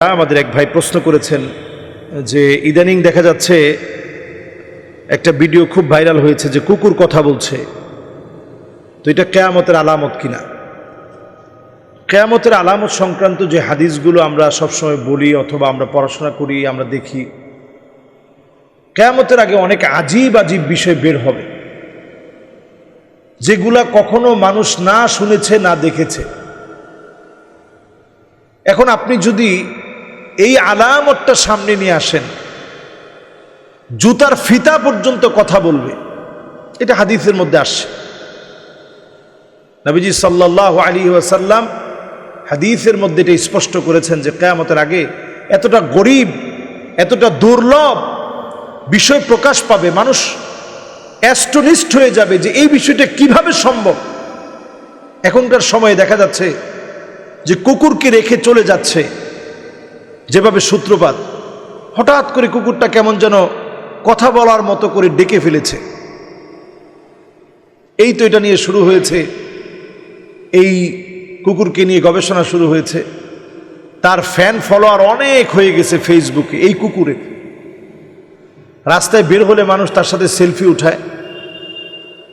আমাদের এক ভাই প্রশ্ন করেছেন যে, ইদানিং দেখা যাচ্ছে একটা ভিডিও খুব ভাইরাল হয়েছে যে কুকুর কথা বলছে। তো এটা কেয়ামতের আলামত কিনা? কেয়ামতের আলামত সংক্রান্ত যে হাদিসগুলো আমরা সবসময় বলি অথবা আমরা পড়াশোনা করি, আমরা দেখি, কেয়ামতের আগে অনেক আজীব আজীব বিষয় বের হবে, যেগুলা কখনো মানুষ না শুনেছে, না দেখেছে। এখন আপনি যদি এই আলামতটা সামনে নিয়ে আসেন। জুতার ফিতা পর্যন্ত কথা বলবে। এটা হাদিসের মধ্যে আসছে। নবীজি সাল্লাহ আলী ওয়াসাল্লাম হাদিসের মধ্যে এটা স্পষ্ট করেছেন যে কেয়ামতের আগে এতটা গরিব, এতটা দুর্লভ বিষয় প্রকাশ পাবে, মানুষ অ্যাস্টোনিস্ট হয়ে যাবে যে এই বিষয়টা কীভাবে সম্ভব? এখনকার সময়ে দেখা যাচ্ছে যে কুকুরকে রেখে চলে যাচ্ছে। যেভাবে সূত্রপাত, হঠাৎ করে কুকুরটা কেমন যেন কথা বলার মতো করে ডেকে ফেলেছে। এই তো এটা নিয়ে শুরু হয়েছে। এই কুকুরকে নিয়ে গবেষণা শুরু হয়েছে। তার ফ্যান ফলোয়ার অনেক হয়ে গেছে ফেসবুকে এই কুকুরে। রাস্তায় বের হলে মানুষ তার সাথে সেলফি উঠায়।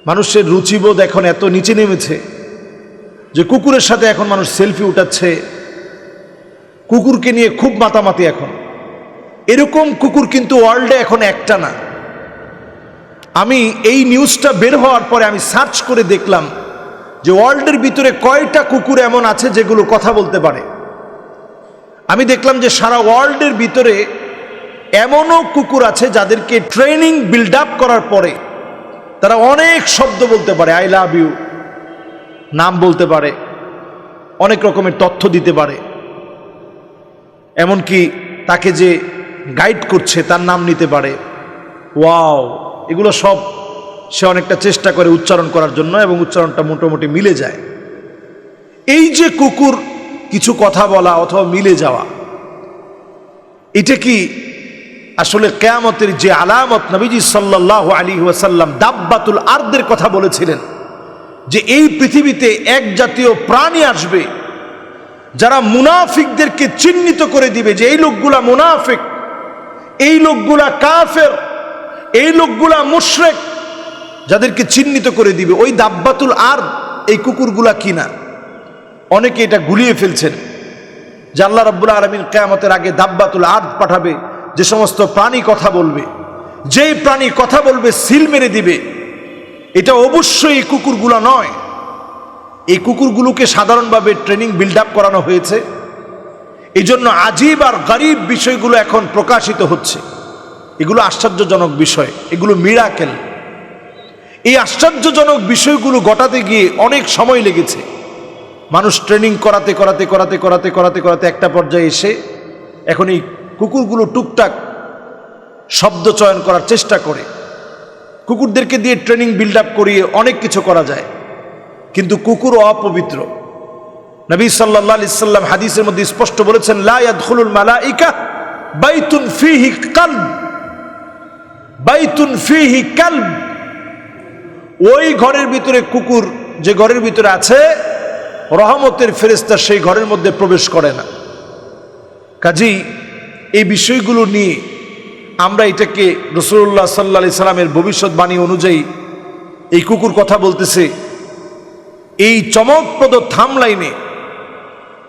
মানুষের রুচিবোধ এখন এত নিচে নেমেছে যে কুকুরের সাথে এখন মানুষ সেলফি উঠাচ্ছে। কুকুরকে নিয়ে খুব মাতামাতি এখন। এরকম কুকুর কিন্তু ওয়ার্ল্ডে এখন একটা না। আমি এই নিউজটা বের হওয়ার পরে আমি সার্চ করে দেখলাম যে ওয়ার্ল্ডের ভিতরে কয়টা কুকুর এমন আছে যেগুলো কথা বলতে পারে। আমি দেখলাম যে সারা ওয়ার্ল্ডের ভিতরে এমনও কুকুর আছে যাদেরকে ট্রেনিং বিল্ড আপ করার পরে তারা অনেক শব্দ বলতে পারে, আই লাভ ইউ নাম বলতে পারে, অনেক রকমের তথ্য দিতে পারে। এমনকি তাকে যে গাইড করছে তার নাম নিতে পারে। ওয়াও, এগুলো সব সে অনেকটা চেষ্টা করে উচ্চারণ করার জন্য এবং উচ্চারণটা মোটামুটি মিলে যায়। এই যে কুকুর কিছু কথা বলা অথবা মিলে যাওয়া, এটা কি আসলে কেয়ামতের যে আলামত নবীজি সাল্লাহ আলী ওয়াসাল্লাম দাব্বাতুল আর্দের কথা বলেছিলেন যে এই পৃথিবীতে এক জাতীয় প্রাণী আসবে যারা মুনাফিকদেরকে চিহ্নিত করে দিবে যে এই লোকগুলা মুনাফিক, এই লোকগুলা কাফের, এই লোকগুলা মুশরেক, যাদেরকে চিহ্নিত করে দিবে ওই দাব্বাতুল আর এই কুকুরগুলা কিনা? অনেকে এটা গুলিয়ে ফেলছেন যে আল্লাহ রাব্বুল আলমিন কেয়ামতের আগে দাব্বাতুল আর্দ পাঠাবে, যে সমস্ত প্রাণী কথা বলবে। যেই প্রাণী কথা বলবে, সিল মেরে দিবে। এটা অবশ্যই কুকুরগুলা নয়। এই কুকুরগুলোকে সাধারণভাবে ট্রেনিং বিল্ড আপ করানো হয়েছে। এই জন্য আজীব আর গরিব বিষয়গুলো এখন প্রকাশিত হচ্ছে। এগুলো আশ্চর্যজনক বিষয়, এগুলো মিরাকেল এই আশ্চর্যজনক বিষয়গুলো ঘটাতে গিয়ে অনেক সময় লেগেছে। মানুষ ট্রেনিং করাতে করাতে করাতে করাতে করাতে করাতে একটা পর্যায়ে এসে এখন এই কুকুরগুলো টুকটাক শব্দ চয়ন করার চেষ্টা করে। কুকুরদেরকে দিয়ে ট্রেনিং বিল্ড আপ করিয়ে অনেক কিছু করা যায়। কিন্তু কুকুর অপবিত্র। নবী সাল্লাহ সাল্লাম হাদিসের মধ্যে স্পষ্ট বলেছেন লায়াদুল মালাইকা বাইতুন ফিহি কালব। বাইতুন ফিহি কালব। ওই ঘরের ভিতরে কুকুর যে ঘরের ভিতরে আছে, রহমতের ফেরেস্তা সেই ঘরের মধ্যে প্রবেশ করে না। কাজেই এই বিষয়গুলো নিয়ে আমরা এটাকে রসুল্লাহ সাল্লা সাল্লামের ভবিষ্যৎবাণী অনুযায়ী এই কুকুর কথা বলতেছে। এই চমকপ্রদ থাম লাইনে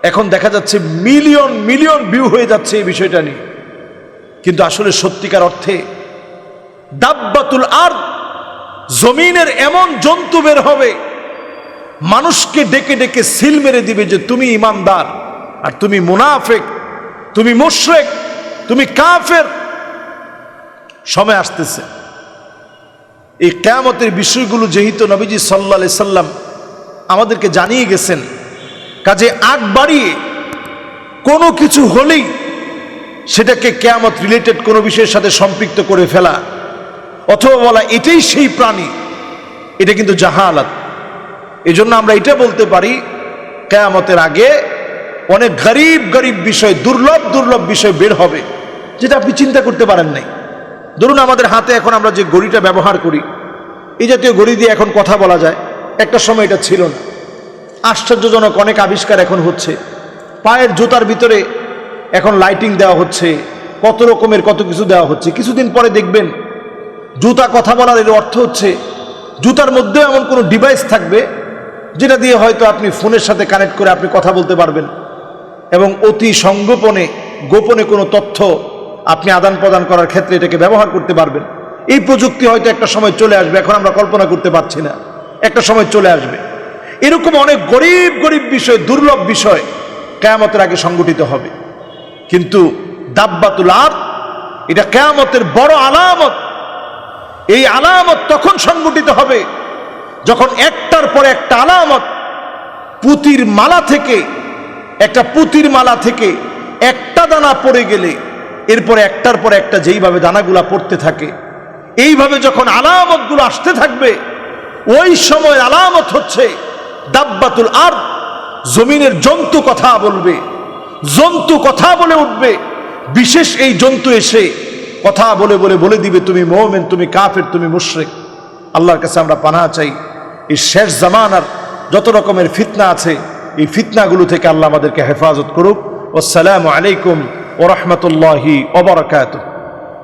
এখন দেখা যাচ্ছে মিলিয়ন মিলিয়ন ভিউ হয়ে যাচ্ছে এই বিষয়টা নিয়ে। কিন্তু আসলে সত্যিকার অর্থে দাব্বাতুল আর জমিনের এমন জন্তু বের হবে, মানুষকে ডেকে ডেকে সিল মেরে দিবে যে তুমি ইমানদার আর তুমি মুনাফেক, তুমি মুশরেক, তুমি কাফের। সময় আসতেছে। এই কেয়ামতের বিষয়গুলো যেহেতু নবীজি সাল্লা সাল্লাম আমাদেরকে জানিয়ে গেছেন, কাজে আগ বাড়িয়ে কোনো কিছু হলেই সেটাকে কেয়ামত রিলেটেড কোনো বিষয়ের সাথে সম্পৃক্ত করে ফেলা, অথবা বলা এটাই সেই প্রাণী, এটা কিন্তু জাহালাত। এই জন্য আমরা এটা বলতে পারি, কেয়ামতের আগে অনেক গরিব গরিব বিষয়, দুর্লভ দুর্লভ বিষয় বের হবে, যেটা আপনি চিন্তা করতে পারেন নাই। ধরুন আমাদের হাতে এখন আমরা যে গড়িটা ব্যবহার করি, এই জাতীয় গড়ি দিয়ে এখন কথা বলা যায়। একটা সময় এটা ছিল না। আশ্চর্যজনক অনেক আবিষ্কার এখন হচ্ছে। পায়ের জুতার ভিতরে এখন লাইটিং দেওয়া হচ্ছে, কত রকমের কত কিছু দেওয়া হচ্ছে। কিছুদিন পরে দেখবেন জুতা কথা বলার এর অর্থ হচ্ছে, জুতার মধ্যেও এমন কোনো ডিভাইস থাকবে যেটা দিয়ে হয়তো আপনি ফোনের সাথে কানেক্ট করে আপনি কথা বলতে পারবেন। এবং অতি সংগোপনে, গোপনে কোনো তথ্য আপনি আদান প্রদান করার ক্ষেত্রে এটাকে ব্যবহার করতে পারবেন। এই প্রযুক্তি হয়তো একটা সময় চলে আসবে, এখন আমরা কল্পনা করতে পারছি না। একটা সময় চলে আসবে। এরকম অনেক গরিব গরিব বিষয়, দুর্লভ বিষয় কেয়ামতের আগে সংগঠিত হবে। কিন্তু দাব্বাতুল আর এটা কেয়ামতের বড় আলামত। এই আলামত তখন সংগঠিত হবে যখন একটার পর একটা আলামত পুতির মালা থেকে, একটা পুতির মালা থেকে একটা দানা পড়ে গেলে, এরপর একটার পর একটা যেইভাবে দানাগুলা পড়তে থাকে, এইভাবে যখন আলামতগুলো আসতে থাকবে ওই সময় আলামত হচ্ছে। দাব্বাতুল আর জমিনের জন্তু কথা বলবে। জন্তু কথা বলে উঠবে। বিশেষ এই জন্তু এসে কথা বলে বলে বলে দিবে, তুমি মোমেন, তুমি কাফের, তুমি মুশরিক। আল্লাহর কাছে আমরা পানা চাই। এই শেষ জামানার যত রকমের ফিতনা আছে, এই ফিতনাগুলো থেকে আল্লাহ আমাদেরকে হেফাজত করুক। আসসালামু আলাইকুম ওরহমতুল্লাহি ওবরাকাতুহ